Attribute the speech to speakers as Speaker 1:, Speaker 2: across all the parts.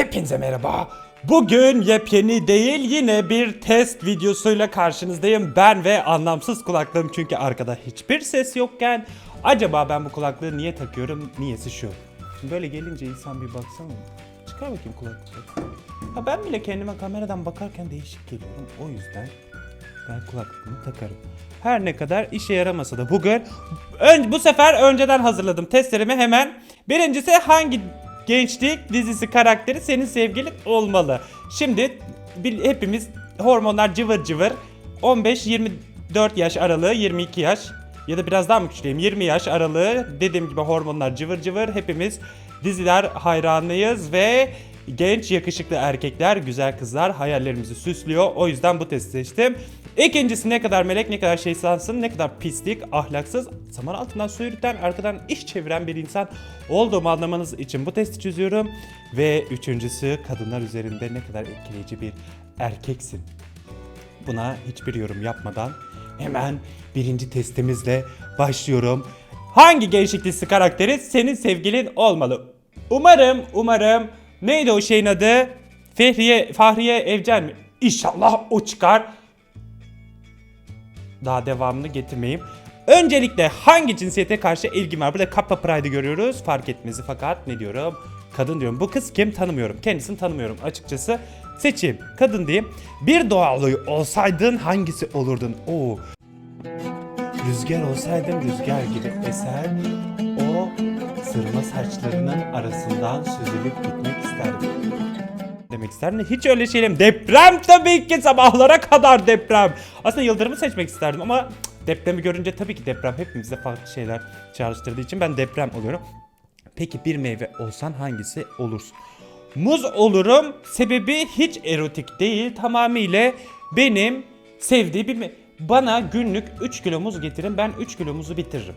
Speaker 1: Hepinize merhaba. Bugün yepyeni değil yine bir test videosuyla karşınızdayım. Ben ve anlamsız kulaklığım çünkü arkada hiçbir ses yokken acaba ben bu kulaklığı niye takıyorum? Niyesi şu. Şimdi böyle gelince insan bir baksana. Çıkar bakayım kulaklığı. Ha ben bile kendime kameradan bakarken değişik geliyorum. O yüzden ben kulaklığımı takarım. Her ne kadar işe yaramasa da bugün ön, bu sefer önceden hazırladım testlerimi hemen. Birincisi hangi gençlik dizisi karakteri senin sevgilin olmalı. Şimdi hepimiz hormonlar cıvır cıvır. 15-24 yaş aralığı 22 yaş ya da biraz daha mı küçüleyim 20 yaş aralığı. Dediğim gibi hormonlar cıvır cıvır. Hepimiz diziler hayranıyız ve genç yakışıklı erkekler güzel kızlar hayallerimizi süslüyor o yüzden bu testi seçtim. İkincisi ne kadar melek ne kadar şeytansın ne kadar pislik ahlaksız saman altından su arkadan iş çeviren bir insan olduğumu anlamanız için bu testi çözüyorum. Ve üçüncüsü kadınlar üzerinde ne kadar etkileyici bir erkeksin. Buna hiçbir yorum yapmadan hemen birinci testimizle başlıyorum. Hangi gençlik dizisi karakteri senin sevgilin olmalı? Umarım, umarım neydi o şeyin adı? Fehriye, Fahriye Evcen mi? İnşallah o çıkar. Daha devamını getirmeyeyim. Öncelikle hangi cinsiyete karşı ilgim var? Burada Kappa Pride'ı görüyoruz. Fark etmezi fakat ne diyorum? Kadın diyorum. Bu kız kim tanımıyorum. Kendisini tanımıyorum açıkçası. Seçeyim. Kadın diyeyim. Bir doğallığı olsaydın hangisi olurdun? Oo. Rüzgar olsaydım rüzgar gibi eser. Sırma saçlarının arasından süzülüp gitmek isterdim demek isterdim. Hiç öyle şeyim. Deprem tabii ki sabahlara kadar deprem. Aslında Yıldırım'ı seçmek isterdim ama depremi görünce tabii ki deprem hepimize farklı şeyler çağrıştırdığı için ben deprem oluyorum. Peki bir meyve olsan hangisi olursun? Muz olurum. Sebebi hiç erotik değil. Tamamıyla benim sevdiği bir Bana günlük 3 kilo muz getirin. Ben 3 kilo muzu bitiririm.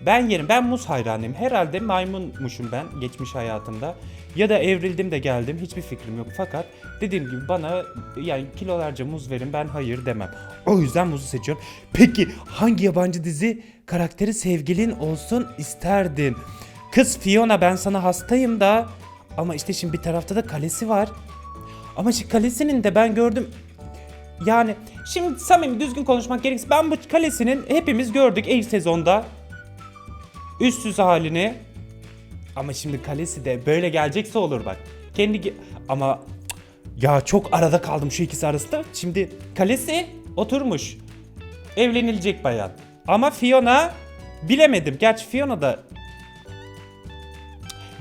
Speaker 1: Ben yerim. Ben muz hayranıyım. Herhalde maymunmuşum ben geçmiş hayatımda. Ya da evrildim de geldim. Hiçbir fikrim yok. Fakat dediğim gibi bana yani kilolarca muz verin ben hayır demem. O yüzden muzu seçiyorum. Peki hangi yabancı dizi karakteri sevgilin olsun isterdin? Kız Fiona ben sana hastayım da. Ama işte şimdi bir tarafta da kalesi var. Ama şu kalesinin de ben gördüm yani şimdi samimi düzgün konuşmak gerekirse ben bu kalesinin hepimiz gördük ilk sezonda. Üst üste halini. Ama şimdi kalesi de böyle gelecekse olur bak. Kendi ama ya çok arada kaldım şu ikisi arasında. Şimdi kalesi oturmuş. Evlenilecek bayan. Ama Fiona bilemedim. Gerçi Fiona da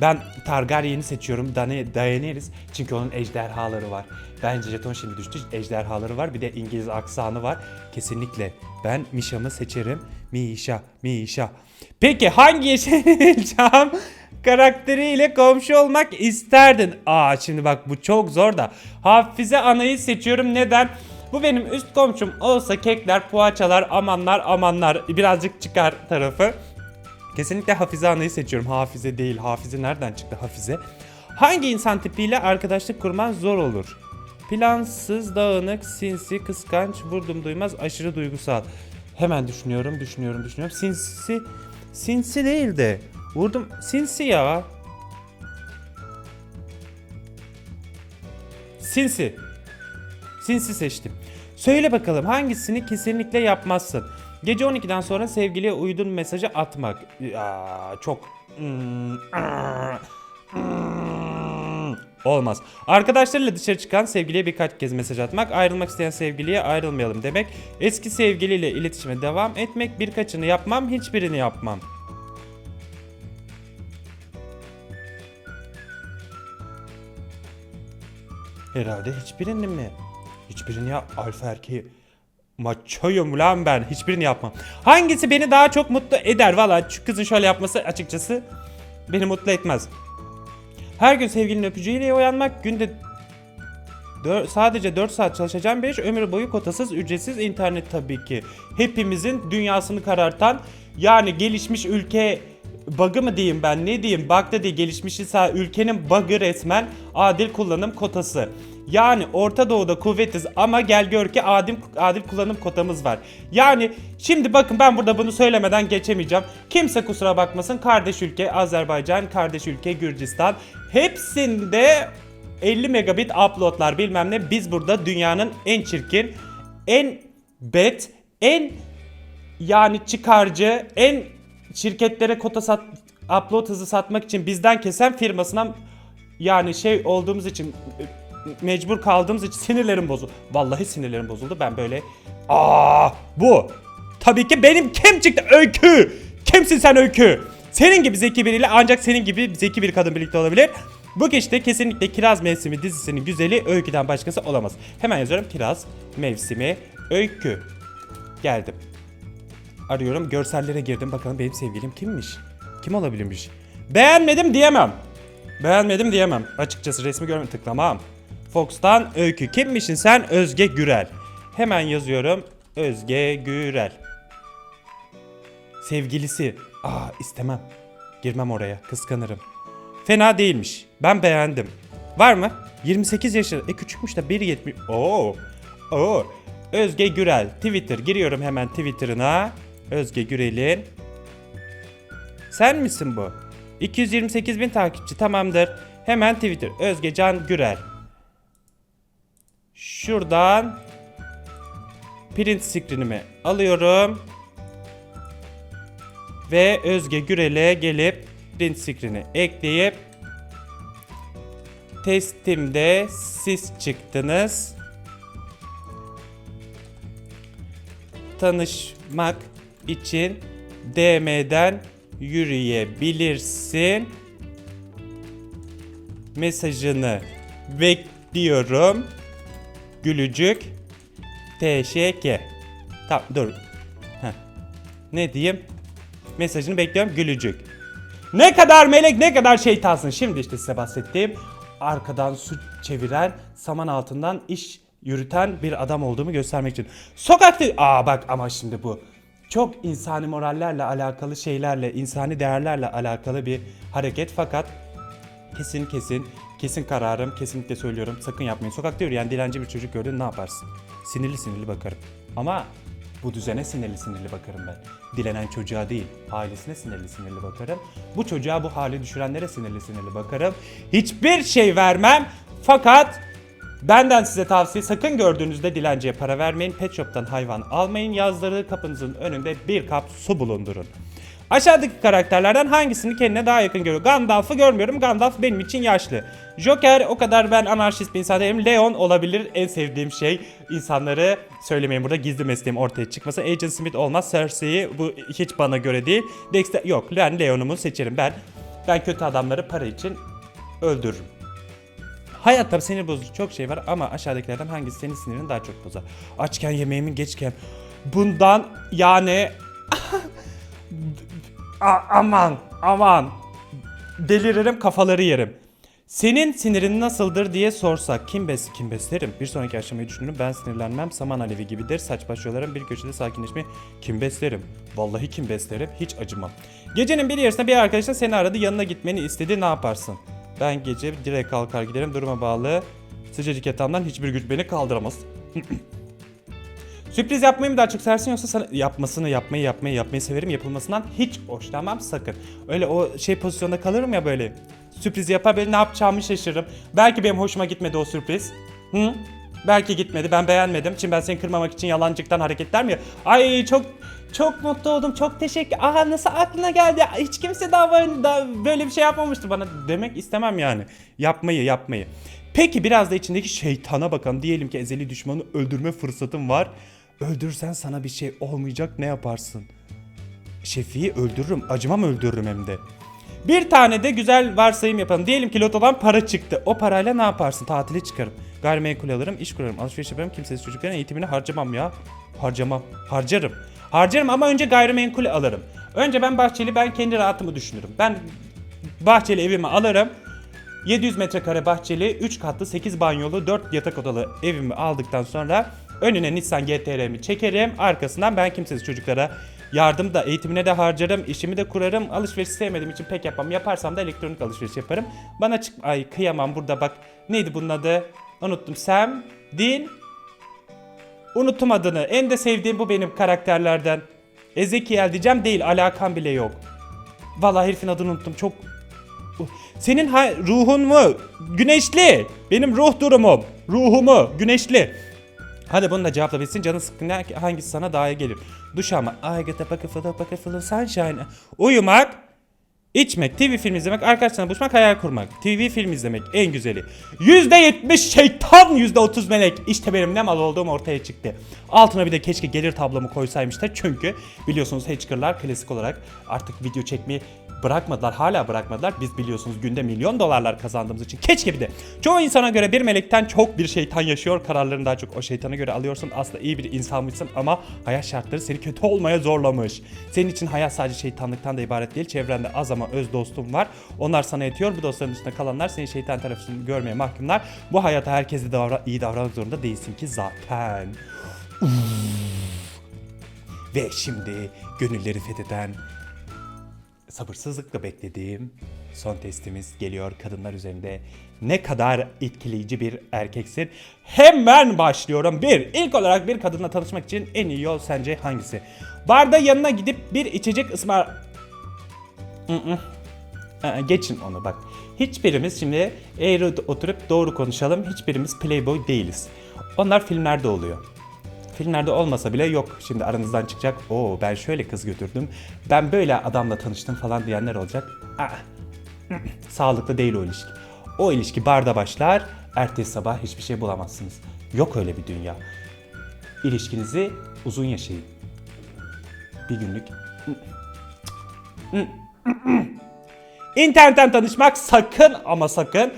Speaker 1: ben Targaryen'i seçiyorum. Dana- Daenerys çünkü onun ejderhaları var. Bence jeton şimdi düştü. Ejderhaları var. Bir de İngiliz aksanı var. Kesinlikle. Ben Misha'mı seçerim. Misha, Misha. Peki hangi Yeşilçam karakteriyle komşu olmak isterdin? Aa şimdi bak bu çok zor da. Hafize Ana'yı seçiyorum. Neden? Bu benim üst komşum olsa kekler, poğaçalar, amanlar, amanlar birazcık çıkar tarafı. Kesinlikle Hafize Ana'yı seçiyorum. Hafize değil. Hafize nereden çıktı Hafize? Hangi insan tipiyle arkadaşlık kurman zor olur? Plansız, dağınık, sinsi, kıskanç, vurdum duymaz, aşırı duygusal. Hemen düşünüyorum, düşünüyorum, düşünüyorum. Sinsi, sinsi değil de. Vurdum, sinsi ya. Sinsi. Sinsi seçtim. Söyle bakalım hangisini kesinlikle yapmazsın? Gece 12'den sonra sevgiliye uydun mesajı atmak. Ya, çok... Aa, hmm, Olmaz. Arkadaşlarıyla dışarı çıkan sevgiliye birkaç kez mesaj atmak, ayrılmak isteyen sevgiliye ayrılmayalım demek, eski sevgiliyle iletişime devam etmek, birkaçını yapmam, hiçbirini yapmam. Herhalde hiçbirini mi? Hiçbirini yap. Alfa erkeği. Maçoyum lan ben. Hiçbirini yapmam. Hangisi beni daha çok mutlu eder? Valla şu kızın şöyle yapması açıkçası beni mutlu etmez. Her gün sevgilinin öpücüğüyle uyanmak. Günde dör- sadece 4 saat çalışacağım bir iş. Ömür boyu kotasız ücretsiz internet tabii ki. Hepimizin dünyasını karartan yani gelişmiş ülke bug'ı mı diyeyim ben ne diyeyim bug da değil gelişmiş ise ülkenin bug'ı resmen adil kullanım kotası. Yani Orta Doğu'da kuvvetiz ama gel gör ki adil, adil kullanım kotamız var. Yani şimdi bakın ben burada bunu söylemeden geçemeyeceğim. Kimse kusura bakmasın kardeş ülke Azerbaycan, kardeş ülke Gürcistan. Hepsinde 50 megabit uploadlar bilmem ne. Biz burada dünyanın en çirkin, en bet, en yani çıkarcı, en şirketlere kota sat, upload hızı satmak için bizden kesen firmasına yani şey olduğumuz için mecbur kaldığımız için sinirlerim bozuldu. Vallahi sinirlerim bozuldu. Ben böyle aa bu. Tabii ki benim kim çıktı? Öykü. Kimsin sen Öykü? Senin gibi zeki biriyle ancak senin gibi zeki bir kadın birlikte olabilir. Bu işte kesinlikle Kiraz Mevsimi dizisinin güzeli Öykü'den başkası olamaz. Hemen yazıyorum Kiraz Mevsimi Öykü. Geldim. Arıyorum görsellere girdim bakalım benim sevgilim kimmiş? Kim olabilirmiş? Beğenmedim diyemem. Beğenmedim diyemem. Açıkçası resmi görmedim tıklamam. Fox'tan Öykü. Kimmişsin sen? Özge Gürel. Hemen yazıyorum. Özge Gürel. Sevgilisi. Aa istemem. Girmem oraya. Kıskanırım. Fena değilmiş. Ben beğendim. Var mı? 28 yaşında. E küçükmüş de 1.70. Oo. Oo. Özge Gürel. Twitter. Giriyorum hemen Twitter'ına. Özge Gürel'in. Sen misin bu? 228 bin takipçi tamamdır. Hemen Twitter. Özge Can Gürel. Şuradan print screen'imi alıyorum. Ve Özge Gürel'e gelip print screen'i ekleyip testimde siz çıktınız. Tanışmak için DM'den yürüyebilirsin. Mesajını bekliyorum. Gülücük. TŞK. Tamam dur. Heh. Ne diyeyim? Mesajını bekliyorum. Gülücük. Ne kadar melek ne kadar şeytansın. Şimdi işte size bahsettiğim arkadan su çeviren saman altından iş yürüten bir adam olduğumu göstermek için. Sokakta... Aa bak ama şimdi bu. Çok insani morallerle alakalı şeylerle, insani değerlerle alakalı bir hareket fakat kesin kesin kesin kararım kesinlikle söylüyorum sakın yapmayın. Sokakta yürüyen dilenci bir çocuk gördün ne yaparsın? Sinirli sinirli bakarım. Ama bu düzene sinirli sinirli bakarım ben. Dilenen çocuğa değil, ailesine sinirli sinirli bakarım. Bu çocuğa bu hale düşürenlere sinirli sinirli bakarım. Hiçbir şey vermem fakat Benden size tavsiye sakın gördüğünüzde dilenciye para vermeyin. Pet shop'tan hayvan almayın. Yazları kapınızın önünde bir kap su bulundurun. Aşağıdaki karakterlerden hangisini kendine daha yakın görüyor? Gandalf'ı görmüyorum. Gandalf benim için yaşlı. Joker o kadar ben anarşist bir insan değilim. Leon olabilir. En sevdiğim şey insanları söylemeyin burada gizli mesleğim ortaya çıkması. Agent Smith olmaz. Cersei bu hiç bana göre değil. Dexter yok. Ben Leon'umu seçerim. Ben ben kötü adamları para için öldürürüm. Hayatta sinir bozucu çok şey var ama aşağıdakilerden hangisi senin sinirini daha çok bozar? Açken yemeğimin geçken bundan yani A- aman aman deliririm kafaları yerim. Senin sinirin nasıldır diye sorsak kim bes kim beslerim? Bir sonraki aşamayı düşünürüm ben sinirlenmem saman alevi gibidir saç baş yolarım bir köşede sakinleşmeyi kim beslerim? Vallahi kim beslerim hiç acımam. Gecenin bir yarısında bir arkadaşın seni aradı yanına gitmeni istedi ne yaparsın? Ben gece direkt kalkar giderim duruma bağlı. Sıcacık yatağımdan hiçbir güç beni kaldıramaz. Sürpriz yapmayı mı daha çok seversin yoksa sana yapmasını yapmayı yapmayı yapmayı severim yapılmasından hiç hoşlanmam sakın. Öyle o şey pozisyonda kalırım ya böyle. Sürpriz yapar böyle ne yapacağımı şaşırırım. Belki benim hoşuma gitmedi o sürpriz. Hı? Belki gitmedi ben beğenmedim. Şimdi ben seni kırmamak için yalancıktan hareketler mi? Ay çok çok mutlu oldum. Çok teşekkür. Aa nasıl aklına geldi? Hiç kimse daha, böyle- daha böyle bir şey yapmamıştı bana. Demek istemem yani. Yapmayı yapmayı. Peki biraz da içindeki şeytana bakalım. Diyelim ki ezeli düşmanı öldürme fırsatın var. Öldürsen sana bir şey olmayacak ne yaparsın? Şefi'yi öldürürüm. Acımam öldürürüm hem de. Bir tane de güzel varsayım yapalım. Diyelim ki lotodan para çıktı. O parayla ne yaparsın? Tatile çıkarım. Gayrimenkul alırım, iş kurarım, alışveriş yaparım. Kimsesiz çocukların eğitimini harcamam ya. Harcamam. Harcarım. Harcarım ama önce gayrimenkul alırım. Önce ben bahçeli ben kendi rahatımı düşünürüm. Ben bahçeli evimi alırım. 700 metrekare bahçeli, 3 katlı, 8 banyolu, 4 yatak odalı evimi aldıktan sonra önüne Nissan GT-R'mi çekerim. Arkasından ben kimsesiz çocuklara yardım da eğitimine de harcarım, işimi de kurarım. Alışveriş sevmediğim için pek yapmam. Yaparsam da elektronik alışveriş yaparım. Bana çık... Ay kıyamam burada bak. Neydi bunun adı? Unuttum. Sam, Din, Unuttum adını. En de sevdiğim bu benim karakterlerden. Ezekiel diyeceğim değil alakam bile yok. Vallahi herifin adını unuttum. Çok Senin ha- ruhun mu? Güneşli. Benim ruh durumum. Ruhumu güneşli. Hadi bunu da cevapla bilsin. Canın sıkkın hangisi sana daha iyi gelir? Duş almak. I get of bucket full of sunshine. Uyumak. İçmek, TV film izlemek, arkadaşlarla buluşmak, hayal kurmak. TV film izlemek en güzeli. %70 şeytan, %30 melek. İşte benim ne mal olduğum ortaya çıktı. Altına bir de keşke gelir tablomu koysaymışlar. Çünkü biliyorsunuz hackerlar klasik olarak artık video çekmeyi bırakmadılar. Hala bırakmadılar. Biz biliyorsunuz günde milyon dolarlar kazandığımız için. Keşke bir de. Çoğu insana göre bir melekten çok bir şeytan yaşıyor. Kararlarını daha çok o şeytana göre alıyorsun. Aslında iyi bir insanmışsın ama hayat şartları seni kötü olmaya zorlamış. Senin için hayat sadece şeytanlıktan da ibaret değil. Çevrende az ama öz dostum var. Onlar sana yetiyor. Bu dostların dışında kalanlar senin şeytan tarafını görmeye mahkumlar. Bu hayata herkese davra iyi davranmak zorunda değilsin ki zaten. Ve şimdi gönülleri fetheden sabırsızlıkla beklediğim son testimiz geliyor kadınlar üzerinde. Ne kadar etkileyici bir erkeksin. Hemen başlıyorum. Bir, ilk olarak bir kadınla tanışmak için en iyi yol sence hangisi? Barda yanına gidip bir içecek ısmar... Geçin onu bak. Hiçbirimiz şimdi eğri oturup doğru konuşalım. Hiçbirimiz playboy değiliz. Onlar filmlerde oluyor. Filmlerde olmasa bile yok. Şimdi aranızdan çıkacak. Oo ben şöyle kız götürdüm. Ben böyle adamla tanıştım falan diyenler olacak. Aa, sağlıklı değil o ilişki. O ilişki barda başlar. Ertesi sabah hiçbir şey bulamazsınız. Yok öyle bir dünya. İlişkinizi uzun yaşayın. Bir günlük. İnternetten tanışmak sakın ama sakın.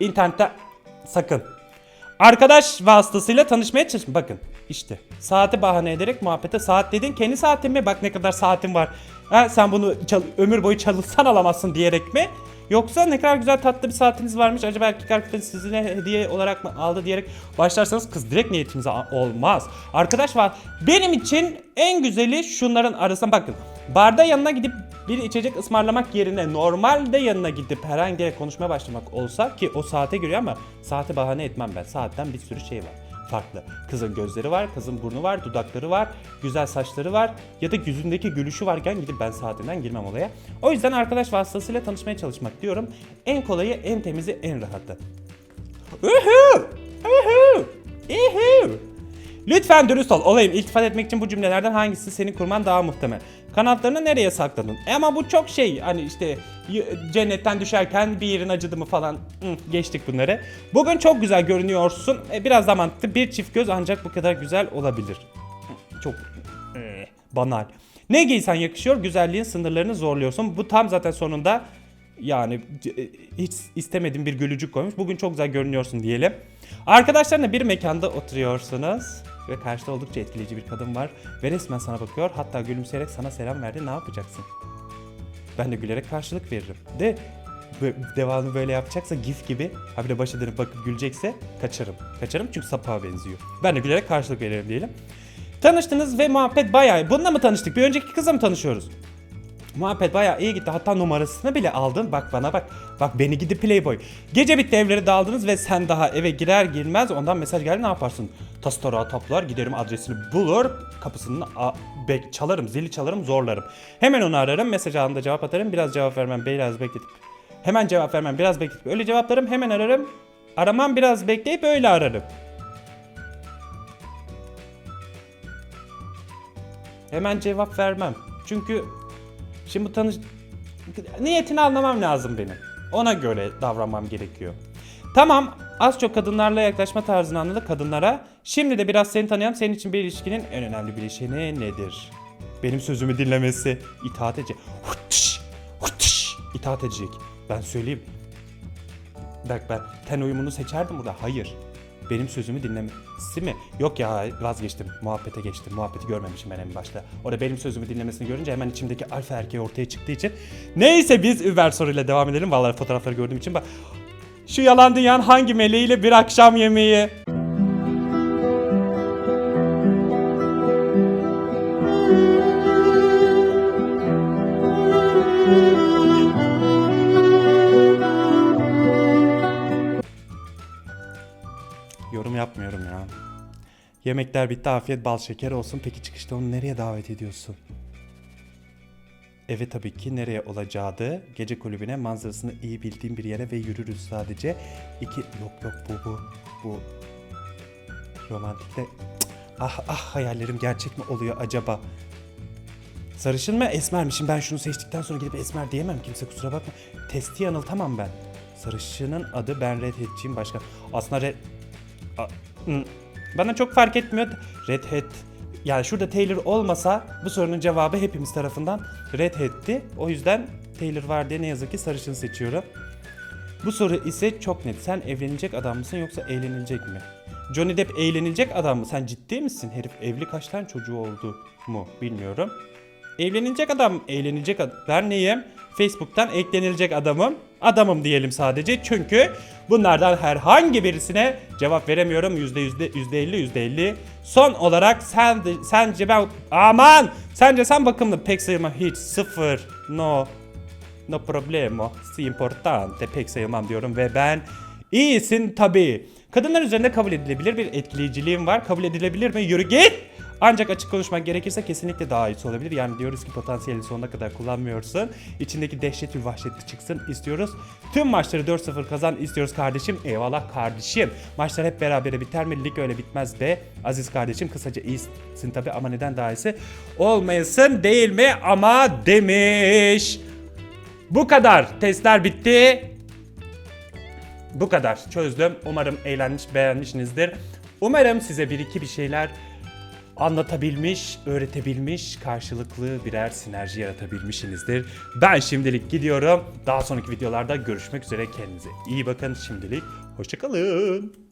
Speaker 1: İnternette sakın. Arkadaş vasıtasıyla tanışmaya çalışın. Bakın işte saati bahane ederek muhabbete saat dedin. Kendi saatin mi? Bak ne kadar saatin var. Ha, sen bunu ömür boyu çalışsan alamazsın diyerek mi? Yoksa ne kadar güzel tatlı bir saatiniz varmış. Acaba erkek arkadaş sizinle hediye olarak mı aldı diyerek başlarsanız kız direkt niyetinize olmaz. Arkadaş var. Benim için en güzeli şunların arasında bakın. Barda yanına gidip bir içecek ısmarlamak yerine normalde yanına gidip herhangi bir konuşmaya başlamak olsa ki o saate göre ama saate bahane etmem ben. Saatten bir sürü şey var farklı. Kızın gözleri var, kızın burnu var, dudakları var, güzel saçları var ya da yüzündeki gülüşü varken gidip ben saatinden girmem olaya. O yüzden arkadaş vasıtasıyla tanışmaya çalışmak diyorum. En kolayı, en temizi, en rahatı. Uhu! Uhu! Uhu! Lütfen dürüst ol. Olayım. İltifat etmek için bu cümlelerden hangisi senin kurman daha muhtemel? Kanatlarını nereye sakladın? E ama bu çok şey. Hani işte cennetten düşerken bir yerin acıdı mı falan. Geçtik bunları. Bugün çok güzel görünüyorsun. E, biraz mantıklı. Bir çift göz ancak bu kadar güzel olabilir. Çok e, banal. Ne giysen yakışıyor. Güzelliğin sınırlarını zorluyorsun. Bu tam zaten sonunda yani e, hiç istemediğim bir gülücük koymuş. Bugün çok güzel görünüyorsun diyelim. Arkadaşlarla bir mekanda oturuyorsunuz ve karşıda oldukça etkileyici bir kadın var ve resmen sana bakıyor. Hatta gülümseyerek sana selam verdi. Ne yapacaksın? Ben de gülerek karşılık veririm. De devamlı böyle yapacaksa gif gibi ha bir de başa dönüp bakıp gülecekse kaçarım. Kaçarım çünkü sapığa benziyor. Ben de gülerek karşılık veririm diyelim. Tanıştınız ve muhabbet bayağı. Bununla mı tanıştık? Bir önceki kızla mı tanışıyoruz? Muhabbet bayağı iyi gitti. Hatta numarasını bile aldın. Bak bana bak. Bak beni gidi Playboy. Gece bitti evleri dağıldınız ve sen daha eve girer girmez ondan mesaj geldi ne yaparsın? Tas tarağı toplar giderim adresini bulur. Kapısını bek çalarım zili çalarım zorlarım. Hemen onu ararım mesaj anında cevap atarım. Biraz cevap vermem biraz bekletip. Hemen cevap vermem biraz bekletip öyle cevaplarım hemen ararım. Aramam biraz bekleyip öyle ararım. Hemen cevap vermem. Çünkü Şimdi bu tanış... Niyetini anlamam lazım benim. Ona göre davranmam gerekiyor. Tamam az çok kadınlarla yaklaşma tarzını anladık kadınlara. Şimdi de biraz seni tanıyalım. Senin için bir ilişkinin en önemli bileşeni nedir? Benim sözümü dinlemesi. itaat edecek. Hutuş, hutuş, itaat edecek. Ben söyleyeyim. Bak ben ten uyumunu seçerdim burada. Hayır. Benim sözümü dinlemesi mi? Yok ya vazgeçtim. Muhabbete geçtim. Muhabbeti görmemişim ben en başta. Orada benim sözümü dinlemesini görünce hemen içimdeki alfa erkeği ortaya çıktığı için. Neyse biz Uber soruyla devam edelim. Vallahi fotoğrafları gördüğüm için bak. Şu yalan dünyanın hangi meleğiyle bir akşam yemeği? Yemekler bitti afiyet bal şeker olsun. Peki çıkışta onu nereye davet ediyorsun? Eve tabii ki nereye olacağı da gece kulübüne manzarasını iyi bildiğim bir yere ve yürürüz sadece. İki yok yok bu bu bu romantikle Cık, ah ah hayallerim gerçek mi oluyor acaba? Sarışın mı esmer mi? Şimdi ben şunu seçtikten sonra gidip esmer diyemem kimse kusura bakma. Testi yanıltamam ben. Sarışının adı ben redheadçiyim başka. Aslında red... A- Bana çok fark etmiyor. Redhead yani şurada Taylor olmasa bu sorunun cevabı hepimiz tarafından redhead'ti. O yüzden Taylor var diye ne yazık ki sarışın seçiyorum. Bu soru ise çok net. Sen evlenilecek adam mısın yoksa eğlenilecek mi? Johnny Depp eğlenilecek adam mı? Sen ciddi misin? Herif evli kaç tane çocuğu oldu mu bilmiyorum. Evlenilecek adam, eğlenilecek adam. Ben neyim? Facebook'tan eklenilecek adamım. Adamım diyelim sadece. Çünkü bunlardan herhangi birisine cevap veremiyorum. Yüzde yüzde, yüzde elli, yüzde elli. Son olarak sen sence ben... Aman! Sence sen bakımlı pek sayılmam. Hiç sıfır. No. No problemo. Si importante. Pek sayılmam diyorum ve ben iyisin tabii. Kadınlar üzerinde kabul edilebilir bir etkileyiciliğim var. Kabul edilebilir mi? Yürü git! Ancak açık konuşmak gerekirse kesinlikle daha iyisi olabilir. Yani diyoruz ki potansiyeli sonuna kadar kullanmıyorsun. İçindeki dehşet ve vahşeti çıksın istiyoruz. Tüm maçları 4-0 kazan istiyoruz kardeşim. Eyvallah kardeşim. Maçlar hep berabere biter mi? Lig öyle bitmez be. Aziz kardeşim kısaca iyisin tabi ama neden daha iyisi? Olmayasın değil mi? Ama demiş. Bu kadar. Testler bitti. Bu kadar. Çözdüm. Umarım eğlenmiş, beğenmişsinizdir. Umarım size bir iki bir şeyler anlatabilmiş, öğretebilmiş, karşılıklı birer sinerji yaratabilmişsinizdir. Ben şimdilik gidiyorum. Daha sonraki videolarda görüşmek üzere. Kendinize iyi bakın. Şimdilik hoşçakalın.